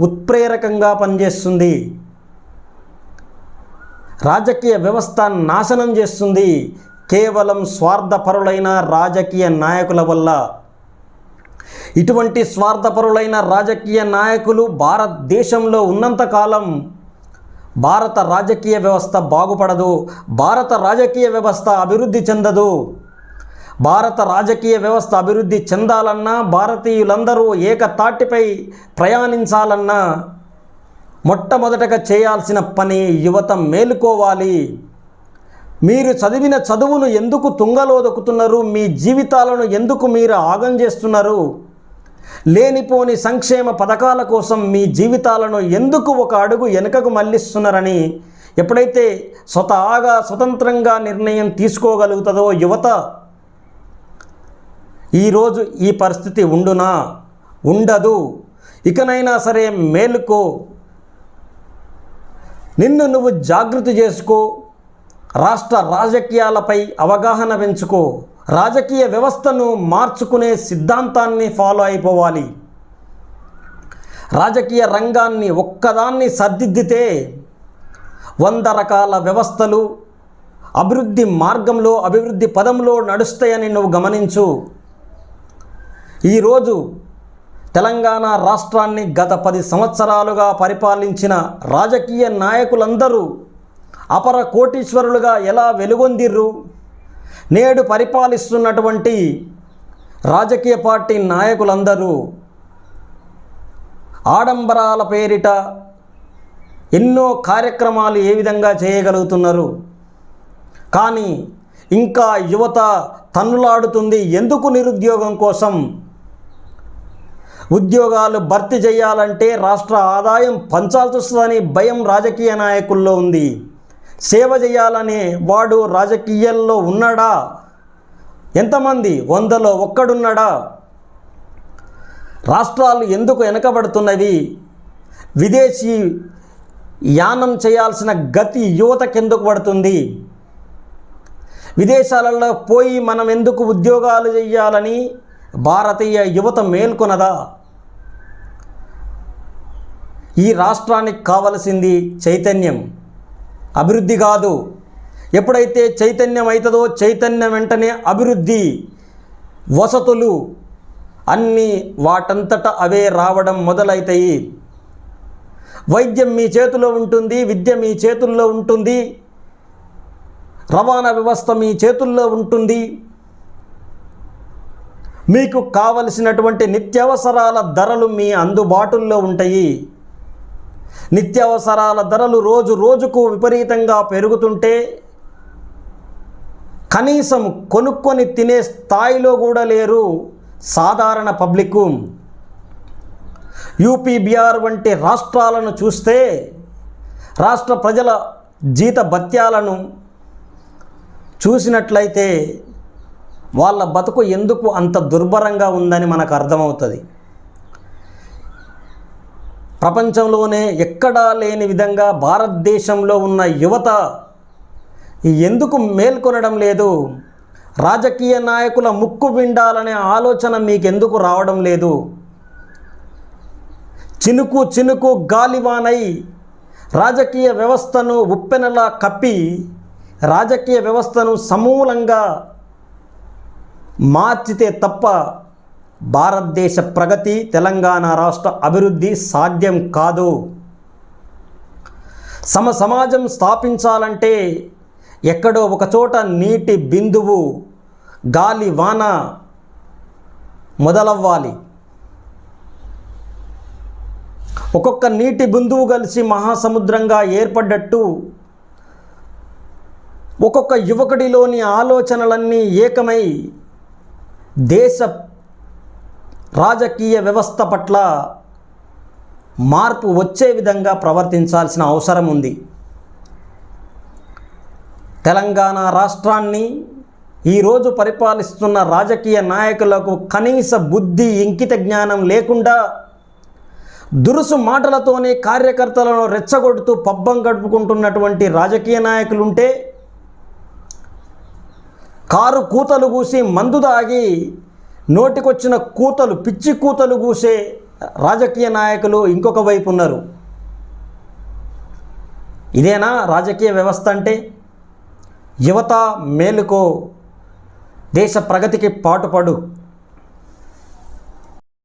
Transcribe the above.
ఉత్ప్రేరకంగా పనిచేస్తుంది. రాజకీయ వ్యవస్థ నాశనం చేస్తుంది. కేవలం స్వార్థపరులైన రాజకీయ నాయకుల వల్ల. ఇటువంటి స్వార్థపరులైన రాజకీయ నాయకులు భారతదేశంలో ఉన్నంతకాలం భారత రాజకీయ వ్యవస్థ బాగుపడదు. భారత రాజకీయ వ్యవస్థ అభివృద్ధి చెందదు. భారత రాజకీయ వ్యవస్థ అభివృద్ధి చెందాలన్నా భారతీయులందరూ ఏకతాటిపై ప్రయాణించాలన్నా మొట్టమొదటగా చేయాల్సిన పని యువత మేలుకోవాలి. మీరు చదివిన చదువును ఎందుకు తుంగలోదొక్కుతున్నారు? మీ జీవితాలను ఎందుకు మీరు ఆగం చేస్తున్నారు? లేనిపోని సంక్షేమ పథకాల కోసం మీ జీవితాలను ఎందుకు ఒక అడుగు వెనుకకు మళ్ళిస్తున్నారని ఎప్పుడైతే స్వతహాగా స్వతంత్రంగా నిర్ణయం తీసుకోగలుగుతుందో యువత ఈరోజు ఈ పరిస్థితి ఉండునా? ఉండదు. ఇకనైనా సరే మేలుకో. నిన్ను నువ్వు జాగృతి చేసుకో. రాష్ట్ర రాజకీయాలపై అవగాహన పెంచుకో. రాజకీయ వ్యవస్థను మార్చుకునే సిద్ధాంతాన్ని ఫాలో అయిపోవాలి. రాజకీయ రంగాన్ని ఒక్కదాన్ని సర్దిద్దితే వంద రకాల వ్యవస్థలు అభివృద్ధి మార్గంలో అభివృద్ధి పదంలో నడుస్తాయని నువ్వు గమనించు. ఈరోజు తెలంగాణ రాష్ట్రాన్ని గత పది సంవత్సరాలుగా పరిపాలించిన రాజకీయ నాయకులందరూ అపర కోటీశ్వరులుగా ఎలా వెలుగొందిర్రు? నేడు పరిపాలిస్తున్నటువంటి రాజకీయ పార్టీ నాయకులందరూ ఆడంబరాల పేరిట ఎన్నో కార్యక్రమాలు ఏ విధంగా చేయగలుగుతున్నారు? కానీ ఇంకా యువత తన్నులాడుతుంది ఎందుకు నిరుద్యోగం కోసం? ఉద్యోగాలు భర్తీ చేయాలంటే రాష్ట్ర ఆదాయం పంచాల్సి వస్తుందని భయం రాజకీయ నాయకుల్లో ఉంది. సేవ చేయాలనే వాడు రాజకీయాల్లో ఉన్నాడా? ఎంతమంది? వందలో ఒక్కడున్నాడా? రాష్ట్రాలు ఎందుకు వెనకబడుతున్నవి? విదేశీ యానం చేయాల్సిన గతి యువతకెందుకు పడుతుంది. విదేశాలలో పోయి మనం ఎందుకు ఉద్యోగాలు చేయాలని భారతీయ యువత మేల్కొనదా? ఈ రాష్ట్రానికి కావలసింది చైతన్యం. అభివృద్ధి కాదు. ఎప్పుడైతే చైతన్యం అవుతుందో చైతన్యం వెంటనే అభివృద్ధి వసతులు అన్నీ వాటంతట అవే రావడం మొదలవుతాయి వైద్యం మీ చేతిలో ఉంటుంది విద్య మీ చేతుల్లో ఉంటుంది రవాణా వ్యవస్థ మీ చేతుల్లో ఉంటుంది. మీకు కావలసినటువంటి నిత్యావసరాల ధరలు మీ అందుబాటుల్లో ఉంటాయి. నిత్యావసరాల ధరలు రోజు రోజుకు విపరీతంగా పెరుగుతుంటే కనీసం కొనుక్కొని తినే స్థాయిలో కూడా లేరు సాధారణ పబ్లిక్ యూపీ బీఆర్ వంటి రాష్ట్రాలను చూస్తే రాష్ట్ర ప్రజల జీత భత్యాలను చూసినట్లయితే వాళ్ళ బతుకు ఎందుకు అంత దుర్భరంగా ఉందని మనకు అర్థమవుతుంది. ప్రపంచంలోనే ఎక్కడా లేని విధంగా భారతదేశంలో ఉన్న యువత ఎందుకు మేల్కొనడం లేదు? రాజకీయ నాయకుల ముక్కు విండాలనే ఆలోచన మీకెందుకు రావడం లేదు? చినుకు చినుకు గాలివానై రాజకీయ వ్యవస్థను ఉప్పెనలా కప్పి రాజకీయ వ్యవస్థను సమూలంగా మార్చితే తప్ప భారతదేశ ప్రగతి తెలంగాణ రాష్ట్ర అభివృద్ధి సాధ్యం కాదు. సమ సమాజం స్థాపించాలంటే ఎక్కడో ఒకచోట నీటి బిందువు గాలి వాన మొదలవ్వాలి. ఒక్కొక్క నీటి బిందువు కలిసి మహాసముద్రంగా ఏర్పడ్డట్టు ఒక్కొక్క యువకుడిలోని ఆలోచనలన్నీ ఏకమై దేశ రాజకీయ వ్యవస్థ పట్ల మార్పు వచ్చే విధంగా ప్రవర్తించాల్సిన అవసరం ఉంది. తెలంగాణ రాష్ట్రాన్ని ఈరోజు పరిపాలిస్తున్న రాజకీయ నాయకులకు కనీస బుద్ధి ఇంకిత జ్ఞానం లేకుండా దురుసు మాటలతోనే కార్యకర్తలను రెచ్చగొడుతూ పబ్బం గడుపుకుంటున్నటువంటి రాజకీయ నాయకులుంటే కారు కూతలు కూసి మందు దాగి నోటికొచ్చిన కూతలు పిచ్చి కూతలు కూసే రాజకీయ నాయకులు ఇంకొక వైపు ఉన్నారు. ఇదేనా రాజకీయ వ్యవస్థ అంటే? యువత మేలుకో దేశ ప్రగతికి పాటుపడు.